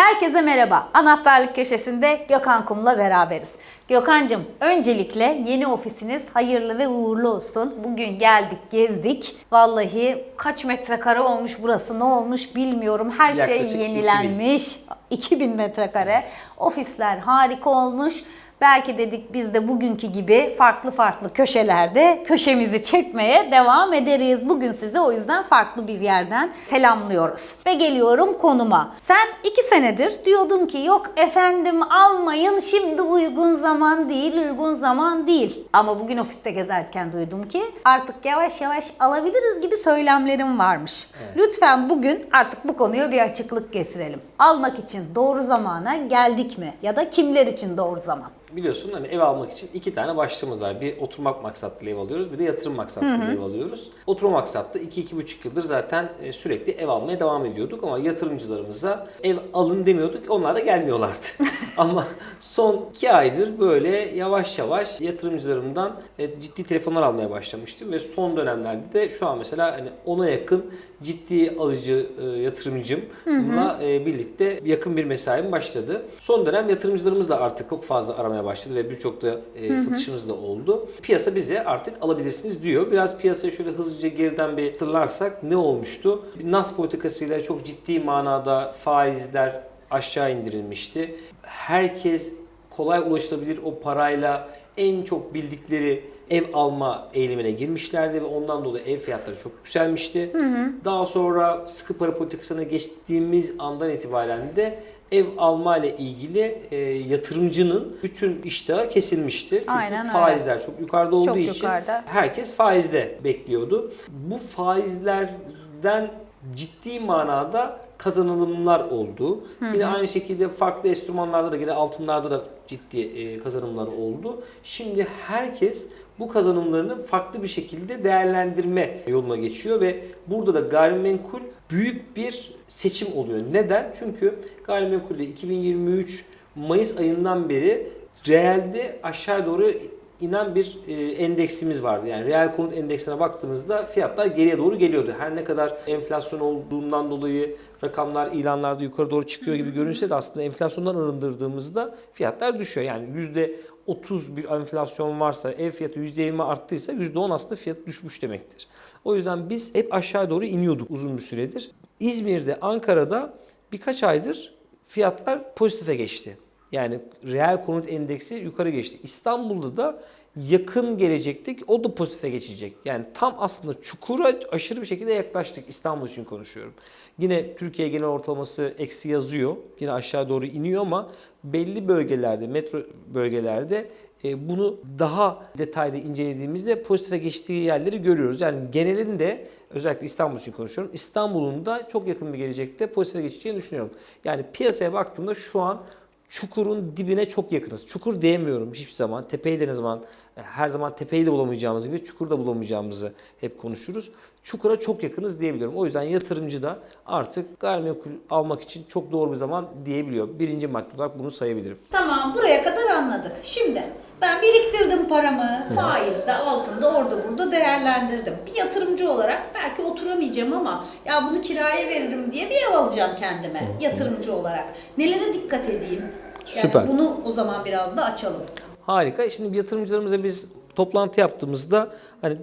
Herkese merhaba. Anahtarlık köşesinde Gökhan Kum'la beraberiz. Gökhan'cığım öncelikle yeni ofisiniz hayırlı ve uğurlu olsun. Bugün geldik, gezdik. Vallahi kaç metrekare olmuş burası, ne olmuş bilmiyorum. Her Yaklaşık şey yenilenmiş. 2000 metrekare. Ofisler harika olmuş. Belki dedik biz de bugünkü gibi farklı farklı köşelerde köşemizi çekmeye devam ederiz. Bugün sizi o yüzden farklı bir yerden selamlıyoruz. Ve geliyorum konuma. Sen iki senedir diyordun ki yok efendim almayın şimdi uygun zaman değil, uygun zaman değil. Ama bugün ofiste gezerken duydum ki artık yavaş yavaş alabiliriz gibi söylemlerim varmış. Lütfen bugün artık bu konuya bir açıklık getirelim. Almak için doğru zamana geldik mi? Ya da kimler için doğru zaman? Biliyorsun hani ev almak için iki tane başlığımız var. Bir oturmak maksatlı ev alıyoruz, bir de yatırım maksatlı ev alıyoruz. Oturma maksatlı 2-2,5 yıldır zaten e, sürekli ev almaya devam ediyorduk ama yatırımcılarımıza ev alın demiyorduk. Onlar da gelmiyorlardı. ama son 2 aydır böyle yavaş yavaş yatırımcılarımdan e, ciddi telefonlar almaya başlamıştım ve son dönemlerde de şu an mesela hani ona yakın ciddi alıcı e, yatırımcımla e, birlikte yakın bir mesaim başladı. Son dönem yatırımcılarımız da artık çok fazla aramaya başladı ve birçok da satışımız da oldu. Piyasa bize artık alabilirsiniz diyor. Biraz piyasayı şöyle hızlıca geriden bir hatırlarsak ne olmuştu? Nas politikasıyla çok ciddi manada faizler aşağı indirilmişti. Herkes kolay ulaşılabilir o parayla en çok bildikleri ev alma eğilimine girmişlerdi ve ondan dolayı ev fiyatları çok yükselmişti. Daha sonra sıkı para politikasına geçtiğimiz andan itibaren de ev alma ile ilgili e, yatırımcının bütün iştahı kesilmişti. Çünkü Aynen öyle. faizler çok yukarıda olduğu Çok için yukarıda. herkes faizde bekliyordu. Bu faizlerden ciddi manada kazanılımlar oldu. Yine aynı şekilde farklı enstrümanlarda da yine altınlarda da ciddi e, kazanımlar oldu. Şimdi herkes bu kazanımlarını farklı bir şekilde değerlendirme yoluna geçiyor ve burada da gayrimenkul büyük bir seçim oluyor. Neden? Çünkü gayrimenkulde 2023 Mayıs ayından beri realde aşağı doğru inen bir e, endeksimiz vardı. Yani reel konut endeksine baktığımızda fiyatlar geriye doğru geliyordu. Her ne kadar enflasyon olduğundan dolayı rakamlar ilanlarda yukarı doğru çıkıyor gibi görünse de aslında enflasyondan arındırdığımızda fiyatlar düşüyor. Yani %30 bir enflasyon varsa ev fiyatı %20 arttıysa %10 aslında fiyat düşmüş demektir. O yüzden biz hep aşağı doğru iniyorduk uzun bir süredir. İzmir'de, Ankara'da birkaç aydır fiyatlar pozitife geçti. Yani reel konut endeksi yukarı geçti. İstanbul'da da yakın gelecekte o da pozitife geçecek. Yani tam aslında çukura aşırı bir şekilde yaklaştık. İstanbul için konuşuyorum. Yine Türkiye genel ortalaması eksi yazıyor. Yine aşağı doğru iniyor ama belli bölgelerde, metro bölgelerde e, bunu daha detaylı incelediğimizde pozitife geçtiği yerleri görüyoruz. Yani genelinde özellikle İstanbul için konuşuyorum. İstanbul'un da çok yakın bir gelecekte pozitife geçeceğini düşünüyorum. Yani piyasaya baktığımda şu an çukurun dibine çok yakınız. Çukur diyemiyorum hiçbir zaman. Tepeyi de ne zaman e, her zaman tepeyi de bulamayacağımız gibi çukur da bulamayacağımızı hep konuşuruz. Çukura çok yakınız diyebiliyorum. O yüzden yatırımcı da artık gayrimenkul almak için çok doğru bir zaman diyebiliyor. Birinci madde olarak bunu sayabilirim. Tamam buraya kadar anladık. Şimdi ben biriktirdim paramı faizde, altında, orada burada değerlendirdim. Bir yatırımcı olarak belki oturamayacağım ama ya bunu kiraya veririm diye bir ev alacağım kendime yatırımcı olarak. Nelere dikkat edeyim? Yani Süper. bunu o zaman biraz da açalım. Harika. Şimdi yatırımcılarımıza biz toplantı yaptığımızda hani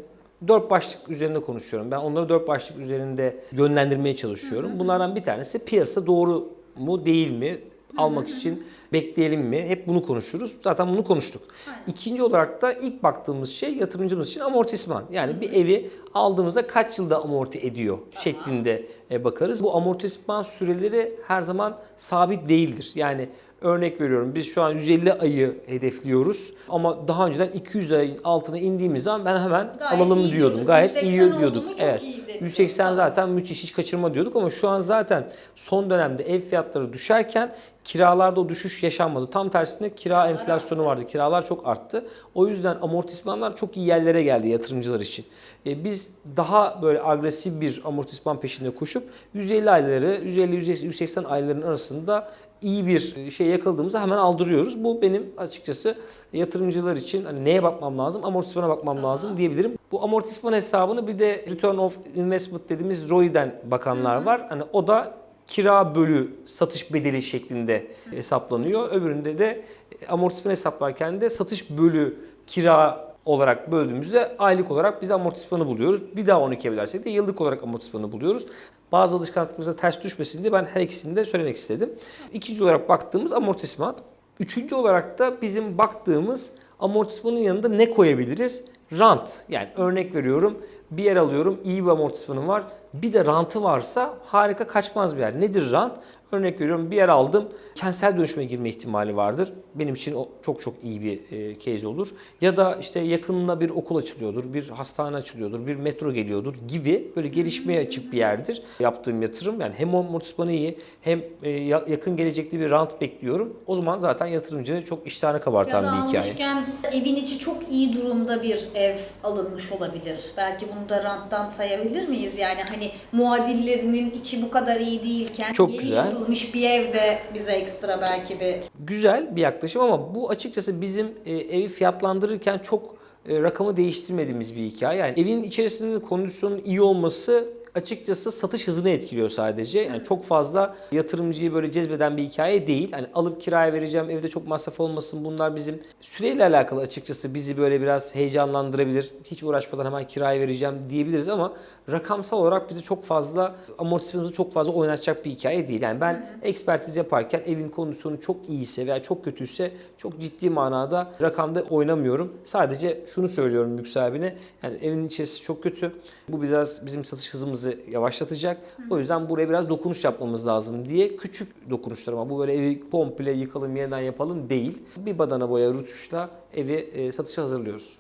dört başlık üzerinde konuşuyorum. Ben onları dört başlık üzerinde yönlendirmeye çalışıyorum. Bunlardan bir tanesi piyasa doğru mu değil mi? Almak için bekleyelim mi? Hep bunu konuşuruz. Zaten bunu konuştuk. İkinci olarak da ilk baktığımız şey yatırımcımız için amortisman. Yani bir evi aldığımızda kaç yılda amorti ediyor şeklinde e, bakarız. Bu amortisman süreleri her zaman sabit değildir. Yani Örnek veriyorum biz şu an 150 ayı hedefliyoruz ama daha önceden 200 ayın altına indiğimiz zaman ben hemen Gayet alalım iyi diyordum. diyorduk. Gayet 180 iyi diyorduk. evet. iyi deniyor. 180 zaten müthiş hiç kaçırma diyorduk ama şu an zaten son dönemde ev fiyatları düşerken kiralarda o düşüş yaşanmadı. Tam tersine kira enflasyonu vardı. Kiralar çok arttı. O yüzden amortismanlar çok iyi yerlere geldi yatırımcılar için. E, biz daha böyle agresif bir amortisman peşinde koşup 150 ayları, 150-180 ayların arasında iyi bir şey yakaladığımızda hemen aldırıyoruz. Bu benim açıkçası yatırımcılar için hani neye bakmam lazım? Amortismana bakmam lazım diyebilirim. Bu amortisman hesabını bir de Return of Investment dediğimiz ROI'den bakanlar var. Hani o da kira bölü satış bedeli şeklinde hesaplanıyor. Öbüründe de amortisman hesaplarken de satış bölü kira olarak böldüğümüzde aylık olarak biz amortismanı buluyoruz. Bir daha 12'ye bölersek de yıllık olarak amortismanı buluyoruz. Bazı alışkanlıklarımıza ters düşmesin diye ben her ikisini de söylemek istedim. İkinci olarak baktığımız amortisman. Üçüncü olarak da bizim baktığımız amortismanın yanında ne koyabiliriz? Rant. Yani örnek veriyorum bir yer alıyorum iyi bir amortismanım var. Bir de rantı varsa harika kaçmaz bir yer. Nedir rant? Örnek veriyorum bir yer aldım. Kentsel dönüşüme girme ihtimali vardır. Benim için o çok çok iyi bir e, case olur. Ya da işte yakınında bir okul açılıyordur, bir hastane açılıyordur, bir metro geliyordur gibi böyle gelişmeye açık bir yerdir. Yaptığım yatırım yani hem amortismanı iyi hem e, ya- yakın gelecekte bir rant bekliyorum. O zaman zaten yatırımcı çok iştahını Ya kabartan da bir hikaye. almışken evin içi çok iyi durumda bir ev alınmış olabilir. Belki bunu da ranttan sayabilir miyiz? Yani hani muadillerinin içi bu kadar iyi değilken Çok güzel. Yapılmış bir evde bize ekstra belki bir Güzel bir yaklaşım ama bu açıkçası bizim e, evi fiyatlandırırken çok e, rakamı değiştirmediğimiz bir hikaye. Yani evin içerisinde kondisyonun iyi olması açıkçası satış hızını etkiliyor sadece. Yani çok fazla yatırımcıyı böyle cezbeden bir hikaye değil. Hani alıp kiraya vereceğim, evde çok masraf olmasın. Bunlar bizim süreyle alakalı açıkçası bizi böyle biraz heyecanlandırabilir. Hiç uğraşmadan hemen kiraya vereceğim diyebiliriz ama rakamsal olarak bizi çok fazla amortismanımızı çok fazla oynatacak bir hikaye değil. Yani ben ekspertiz yaparken evin kondisyonu çok iyiyse veya çok kötüyse çok ciddi manada rakamda oynamıyorum. Sadece şunu söylüyorum mülk sahibine. Yani evin içerisi çok kötü. Bu biraz bizim satış hızımızı yavaşlatacak. O yüzden buraya biraz dokunuş yapmamız lazım diye küçük dokunuşlar ama bu böyle evi komple yıkalım yeniden yapalım değil. Bir badana boya rutuşla evi e, satışa hazırlıyoruz.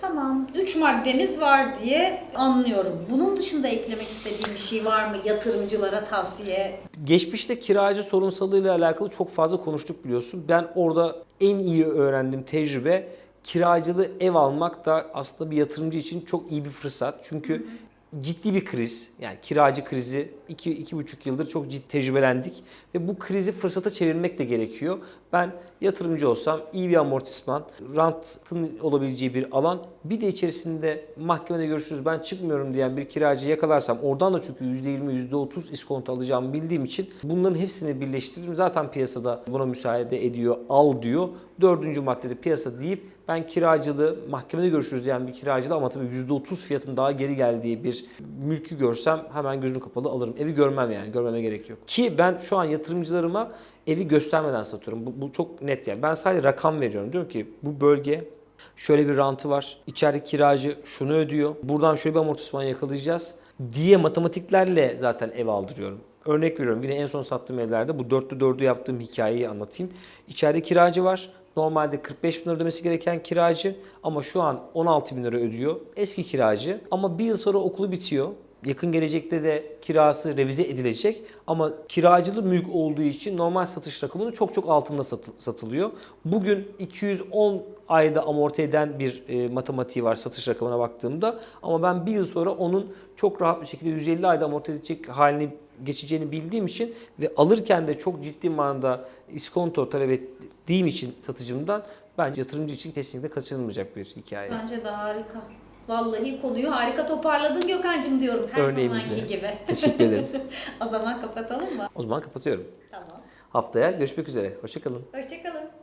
Tamam. Üç maddemiz var diye anlıyorum. Bunun dışında eklemek istediğim bir şey var mı yatırımcılara tavsiye? Geçmişte kiracı sorunsalıyla alakalı çok fazla konuştuk biliyorsun. Ben orada en iyi öğrendiğim tecrübe kiracılı ev almak da aslında bir yatırımcı için çok iyi bir fırsat. Çünkü ciddi bir kriz yani kiracı krizi 2 iki, iki buçuk yıldır çok ciddi tecrübelendik ve bu krizi fırsata çevirmek de gerekiyor. Ben yatırımcı olsam iyi bir amortisman, rantın olabileceği bir alan bir de içerisinde mahkemede görüşürüz ben çıkmıyorum diyen bir kiracı yakalarsam oradan da çünkü %20 %30 iskonto alacağımı bildiğim için bunların hepsini birleştiririm. Zaten piyasada buna müsaade ediyor al diyor. Dördüncü maddede piyasa deyip ben kiracılığı mahkemede görüşürüz diyen bir kiracılığı ama tabii %30 fiyatın daha geri geldiği bir mülkü görsem hemen gözüm kapalı alırım. Evi görmem yani görmeme gerek yok. Ki ben şu an yatırımcılarıma evi göstermeden satıyorum. Bu, bu çok net yani. Ben sadece rakam veriyorum. Diyorum ki bu bölge şöyle bir rantı var. İçeride kiracı şunu ödüyor. Buradan şöyle bir amortisman yakalayacağız diye matematiklerle zaten ev aldırıyorum. Örnek veriyorum yine en son sattığım evlerde bu dörtlü dördü yaptığım hikayeyi anlatayım. İçeride kiracı var. Normalde 45 bin lira ödemesi gereken kiracı ama şu an 16 bin lira ödüyor. Eski kiracı ama bir yıl sonra okulu bitiyor. Yakın gelecekte de kirası revize edilecek ama kiracılı mülk olduğu için normal satış rakamının çok çok altında satı- satılıyor. Bugün 210 ayda amorti eden bir e, matematiği var satış rakamına baktığımda ama ben bir yıl sonra onun çok rahat bir şekilde 150 ayda amorti edecek halini geçeceğini bildiğim için ve alırken de çok ciddi manada iskonto talep ettiğim için satıcımdan bence yatırımcı için kesinlikle kaçınılmayacak bir hikaye. Bence de harika. Vallahi konuyu harika toparladın Gökhan'cığım diyorum her Örneğimizle. zamanki gibi. Teşekkür ederim. o zaman kapatalım mı? O zaman kapatıyorum. Tamam. Haftaya görüşmek üzere. Hoşçakalın. Hoşçakalın.